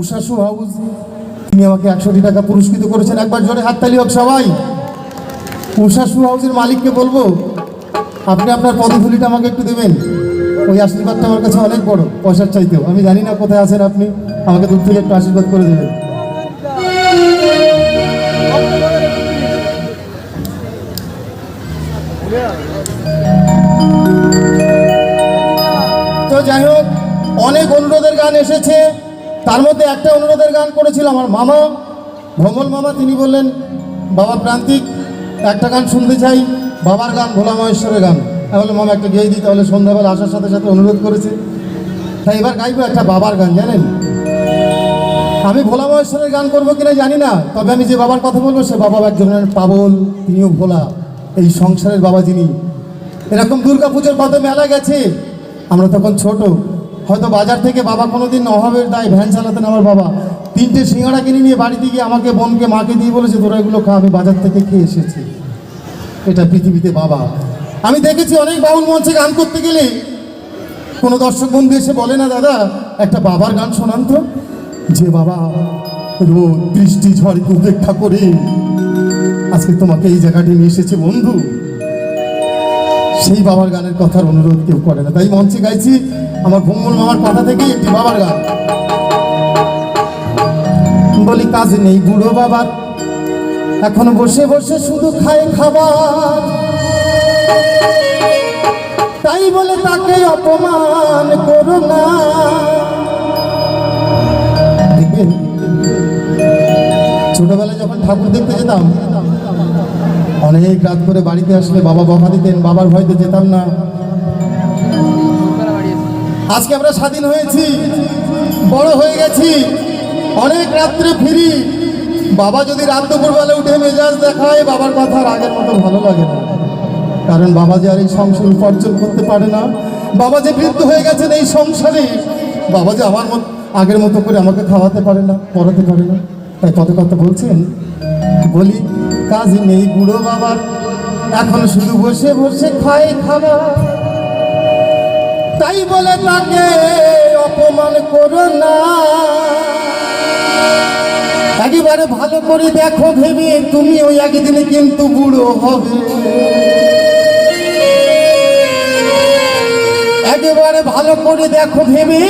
উষাসু house তিনি আমাকে একশোটি টাকা পুরস্কৃত করেছেন। একবার জোরে হাততালি হোক সবাই। উষাসু হাউসের মালিককে বলব, আপনি আপনার পদধূলিটা আমাকে একটু দেবেন। ওই আশীর্বাদটা আমার কাছে অনেক বড়, পয়সার চাইতেও। আমি জানি না কোথায় আছেন আপনি, আমাকে দূর থেকে একটু আশীর্বাদ করে দেবেন। তো যাই হোক, অনেক অনুরোধের গান এসেছে। তার মধ্যে একটা অনুরোধের গান করেছিল আমার মামা। ভ্রমণ মামা, তিনি বললেন, বাবা প্রান্তিক, একটা গান শুনতে চাই। বাবার গান, ভোলা মহেশ্বরের গান। তাহলে মামা একটা গেয়ে দিই, তাহলে সন্ধ্যাবেলা আসার সাথে সাথে অনুরোধ করেছে। তাই এবার গাইবো একটা বাবার গান, জানেন? আমি ভোলা মহেশ্বরের গান করব কিনা জানি না, তবে আমি যে বাবার কথা বলব, সে বাবা একজনের পাবল তিনিও ভোলা। এই সংসারের বাবা যিনি, এরকম দুর্গা পুজোর কত মেলা গেছে। আমরা তখন ছোট, হয়তো বাজার থেকে বাবা কোনোদিন অভাবের দায় ভ্যান চালাতেন আমার বাবা। তিনটে সিঙ্গাড়া কিনে নিয়ে বাড়িতে গিয়ে আমাকে, বোনকে, মাকে দিয়ে বলেছে, তোরা এগুলো খা, আমি বাজার থেকে খেয়ে এসেছি। এটা পৃথিবীতে বাবা। আমি দেখেছি অনেক বাউল মঞ্চে গান করতে গেলে, কোনো দর্শক বন্ধু এসে বলে, না দাদা, একটা বাবার গান শোনান তো। যে বাবা, রোদ, বৃষ্টি ঝড়কে উপেক্ষা করে। আজকে তোমাকে এই জায়গাটি নিয়ে এসেছে, বন্ধু। সেই বাবার গানের কথার অনুরোধ কেউ করে না। তাই মঞ্চে গাইছি আমার ভঙ্গল মামার কথা থেকে একটি বাবার গান। বলি, কাজ নেই বুড়ো বাবার। এখন বসে বসে শুধু খায় খাবার। তাই বলে তাকে অপমান করো না। ছোটবেলায় যখন ঠাকুর দেখতে যেতাম অনেক রাত করে বাড়িতে আসলে বাবা বকা দিতেন, বাবার ভয়তে যেতাম না। আজকে আমরা স্বাধীন হয়েছি, বড় হয়ে গেছি, অনেক রাত্রে ফিরি। বাবা যদি রাত দুপুরবেলা উঠে মেজাজ দেখায়, বাবার কথা আগের মতো ভালো লাগে না। কারণ বাবা যে আর এই সংসার উপার্জন করতে পারে না। বাবা যে বৃদ্ধ হয়ে গেছেন এই সংসারে, বাবা যে আমার মত আগের মতো করে আমাকে খাওয়াতে পারে না, পড়াতে পারে না। তাই কত কথা বলছেন? বলি কাজ নেই বুড়ো বাবার। এখন শুধু বসে বসে খায় খাবার। তাই বলে তাকে অপমান করো না। একেবারে ভালো করে দেখো ভেবে তুমি ওই একদিনে কিন্তু বুড়ো হবে। একেবারে ভালো করে দেখো ভেবে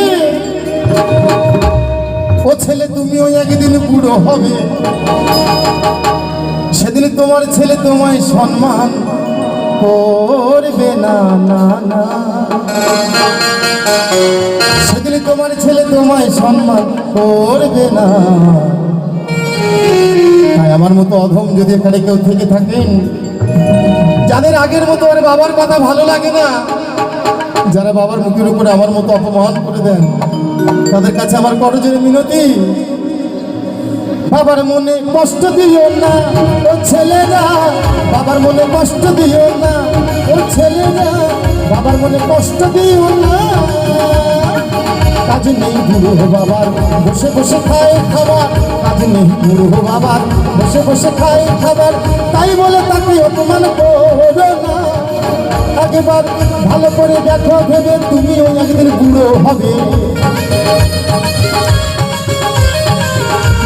ও ছেলে তুমি ওই একদিন বুড়ো হবে। সেদিন তোমার ছেলে তোমায় সম্মান করবে, না না না। সেদিন তোমার ছেলে তোমায় সম্মান করবে, না। আমার মতো অধম যদি এখানে কেউ থেকে থাকেন, যাদের আগের মতো আর বাবার কথা ভালো লাগে না, যারা বাবার মুখের উপরে আমার মতো অপমান করে দেন, তাদের কাছে আমার করজোরে মিনতি। বাবার মনে কষ্ট দিও না, ও ছেলেরা। বাবার মনে কষ্ট দিও না, ও ছেলেরা। বাবার মনে কষ্ট দিও না। কাজ নেই বুড়ো বাবার, বসে বসে খায় খাবার। কাজ নেই বুড়ো বাবার, বসে বসে খায় খাবার। তাই বলে তাকে অপমান করো না। আগেবার ভালো করে দেখো, ভেবে তুমি ওই একদিন বুড়ো হবে।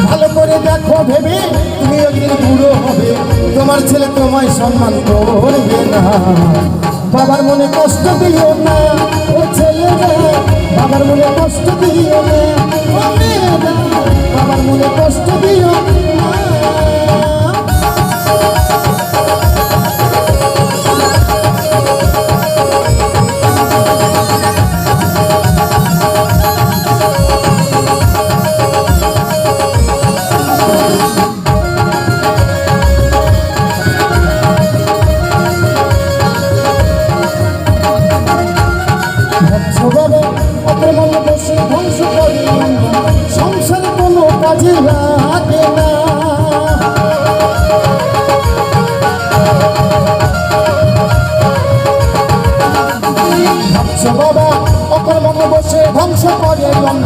ভালো করে দেখো ভেবে, তুমি একদিন বুড়ো হবে। তোমার ছেলে তোমায় সম্মান করবে না। বাবার মনে কষ্ট দিও না, ও ছেলে বাবার মনে কষ্ট দিও না বাবার মনে কষ্ট দিও না। আছে বাবা অকর্মণ বসে ধ্বংস করে জন্য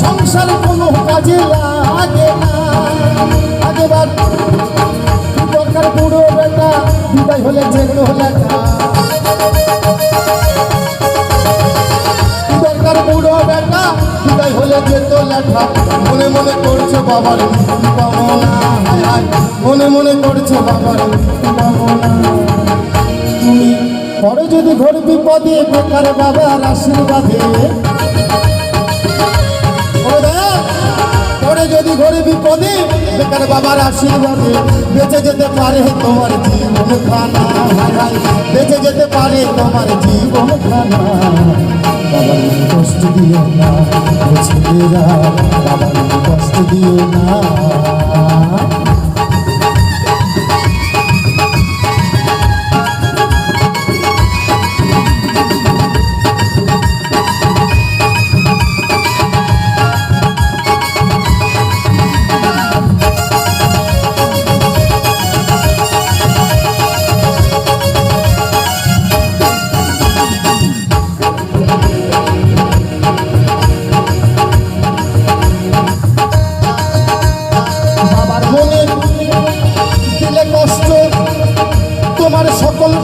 সংসার কোনো কাজে লাগে না। আগেবার দরকার বুড়ো বেটা, বিদায় হলে যেগুলো হলে দরকার বুড়ো বেটা, বিদায় হলে যেত লেখা। মনে মনে করছে বাবার কামনা মনে মনে করছে বাবার কামনা পরে যদি ঘর বিপদে বেকার বাবার আশীর্বাদে। পরে যদি ঘরে বিপদে বেকার বাবার আশীর্বাদে। বেঁচে যেতে পারে তোমার জীবন খানা বেঁচে যেতে পারে তোমার জীবন খানা কষ্ট দিও না বাবার কষ্ট দিও না।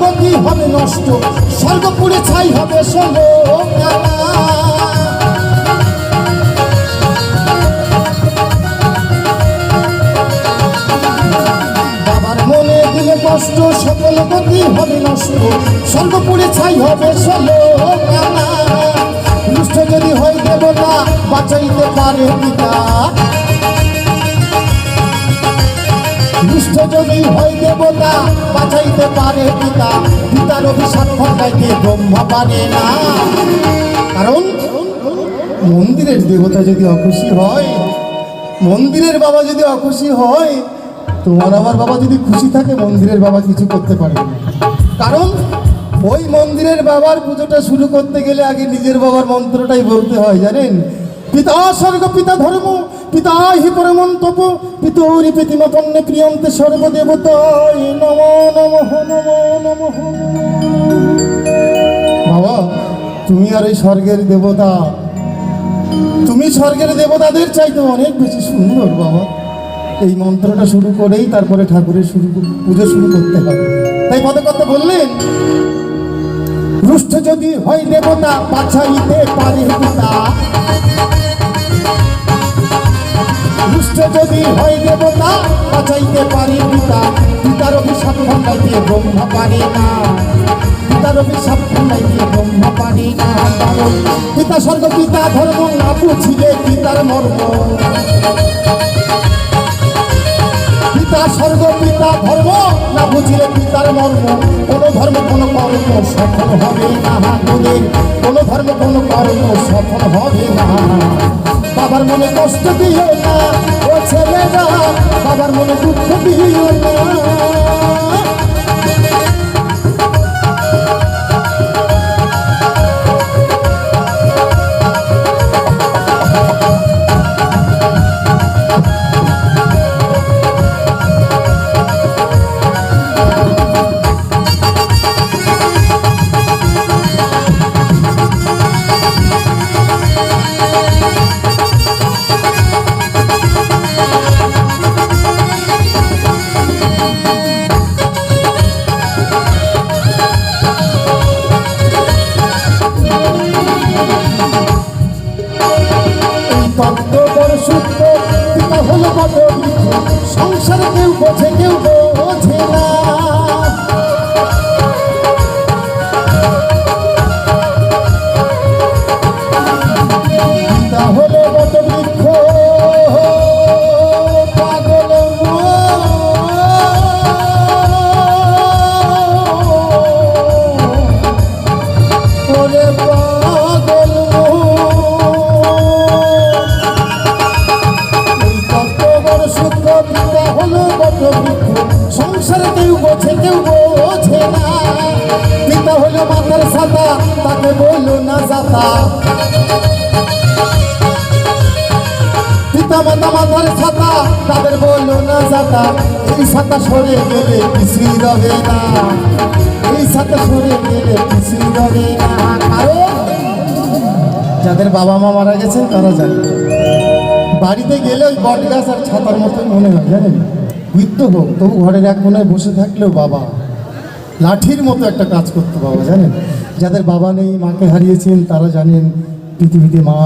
সকল গতি হবে নষ্ট, স্বর্গপুরে ছাই হবে সঙ্গ বাবার মনে দিলে কষ্ট, সকল গতি হবে নষ্ট, স্বর্গপুরে ছাই হবে সলো যদি হয় দেবতা, বাঁচাইতে পারে পিতা। দেবতা, বাঁচাইতে পারে পিতা। পিতার অভিশাপ ঘটাইতে ব্রহ্মা পারে না। কারণ, মন্দিরের দেবতা যদি অখুশি হয়, মন্দিরের বাবা যদি অখুশি হয় তোমার আমার বাবা যদি খুশি থাকে, মন্দিরের বাবা কিছু করতে পারে কারণ, ওই মন্দিরের বাবার পুজোটা শুরু করতে গেলে আগে নিজের বাবার মন্ত্রটাই বলতে হয়, জানেন? পিতা স্বর্গ, পিতা ধর্ম, পিতা হি পরমন তপ পিতরি প্রতিমা প্রিয়ন্তে সর্বদেবতায় নম নম নম নম। বাবা, তুমি আর এই স্বর্গের দেবতা, তুমি স্বর্গের দেবতাদের চাইতে অনেক বেশি সুন্দর বাবা। এই মন্ত্রটা শুরু করেই তারপরে ঠাকুরের শুরু, পুজো শুরু করতে হবে। তাই পদে কথা বললেন রুষ্ট যদি হয় দেবতা বাছাইতে পারে পিতা। রুষ্ট যদি হয় দেবতা বাছাইতে পারে পিতা। পিতার অভিশাপ খণ্ডাইতে ব্রহ্মা পারে না। পিতার অভিশাপ খণ্ডাইতে ব্রহ্মা পারে না। পিতা স্বর্গ, পিতা ধর্ম, না বুঝিলে পিতার মর্ম। পিতা স্বর্গ, পিতা ধর্ম? না বুঝিলে পিতার মর্ম? কোন ধর্ম, কোন কর্ম সফল হবে না। তোদের কোন ধর্ম, কোন কর্ম সফল হবে না। বাবার মনে কষ্ট দিও না, ও ছেলেরা। বাবার মনে দুঃখ দিও না। সংসারে কেউ বোঝে কেউ বোঝে না। তাদের বলল না যাতা এই ছাতা সরে গেলে কিছুই রবে না। এই ছাতা সরে গেলে কিছুই রবে না। যাদের বাবা মা মারা গেছেন, তারা জানে। বাড়িতে গেলে ওই বট গাছ আর ছাতার মতোই মনে হয়, জানেন? বৃদ্ধ হোক, তবু ঘরের এক কোনায় বসে থাকলেও বাবা লাঠির মতো একটা কাজ করতো বাবা, জানেন? যাদের বাবা নেই, মাকে হারিয়েছেন, তারা জানেন, পৃথিবীতে মা,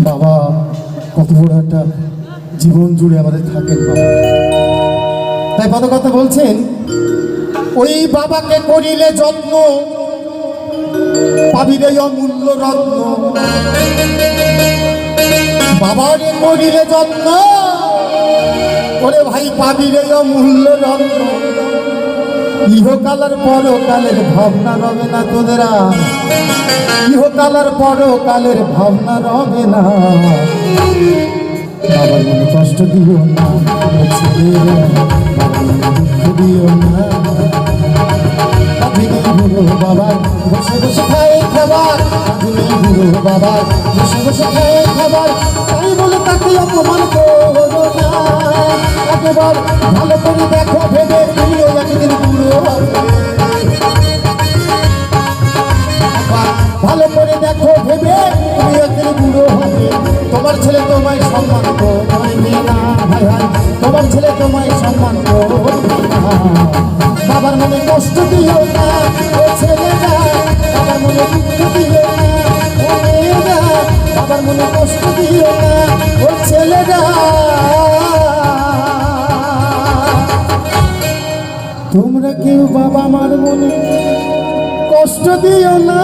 বাবা কত বড় একটা জীবন জুড়ে আমাদের থাকেন বাবা। তাই কথা বলছেন, ওই বাবাকে করিলে যত্ন পাবিরে অমূল্য রত্ন। বাবারে করিলে যত্ন, ওরে ভাই পাবিরে অমূল্য রত্ন। ইহকালের পরকালের ভাবনা রবে না তোদের। ইহকালের পরকালের ভাবনা রবে না। বাবার মনে কষ্ট দিও না ছেলেরা, বাবার মনে দুঃখ দিও না। আধুনিক বুড়ো বসে বসে খায় খাবার আধুনিক বুড়ো বাবা বসে বসে খায় খাবার তাই বলে তাকে অপমান করো না একবার ভালো করে দেখো বুড়ো তোমার ছেলে তোমায় সম্মান করবে না তোমার ছেলে তোমায় সম্মান করবে বাবার মনে কষ্ট দিও না, ও ছেলেটা বাবার মনে দুঃখ দিও না, ও মেয়েরা বাবার মনে কষ্ট দিও না, ও ছেলেটা তোমরা কেউ বাবা মার মনে কষ্ট দিও না।